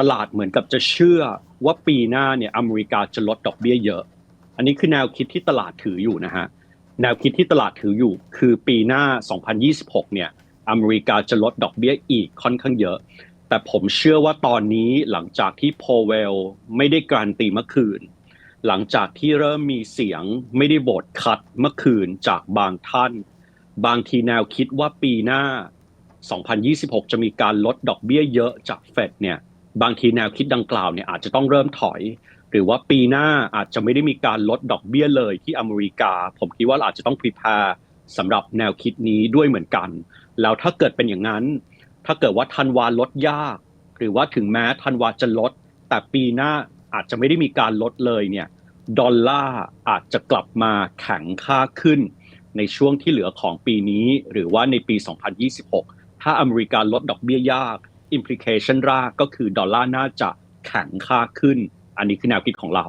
ตลาดเหมือนกับจะเชื่อว่าปีหน้าเนี่ยอเมริกาจะลดดอกเบี้ยเยอะ อันนี้คือแนวคิดที่ตลาดถืออยู่นะฮะแนวคิดที่ตลาดถืออยู่ คือปีหน้า 2026 เนี่ยอเมริกาจะลดดอกเบี้ยอีกค่อนข้างเยอะ แต่ผมเชื่อว่าตอนนี้หลังจากที่โพเวลไม่ได้การตีเมื่อคืน หลังจากที่เริ่มมีเสียงไม่ได้โหวตคัดเมื่อคืนจากบางท่าน บางทีแนวคิดว่าปีหน้า 2026 จะมีการลดดอกเบี้ยเยอะจากเฟดเนี่ย บางทีแนวคิดดังกล่าวเนี่ยอาจจะต้องเริ่มถอย หรือว่าปีหน้าอาจจะไม่ได้มีการลดดอกเบี้ยเลยที่อเมริกา ผมคิดว่าอาจจะต้อง prepare สำหรับแนวคิดนี้ด้วยเหมือนกัน แล้วถ้าเกิดเป็นอย่างนั้น ถ้าเกิดว่าธันวาลดยาก หรือว่าถึงแม้ธันวาจะลด แต่ปีหน้าอาจจะไม่ได้มีการลดเลยเนี่ยดอลลาร์อาจจะกลับมาแข็งค่าขึ้น ในช่วงที่เหลือของปีนี้ หรือว่าในปี 2026 ถ้าอเมริกาลดดอกเบี้ยยาก implication แรกก็คือดอลลาร์น่าจะแข็งค่าขึ้น อันนี้คือแนวคิดของเรา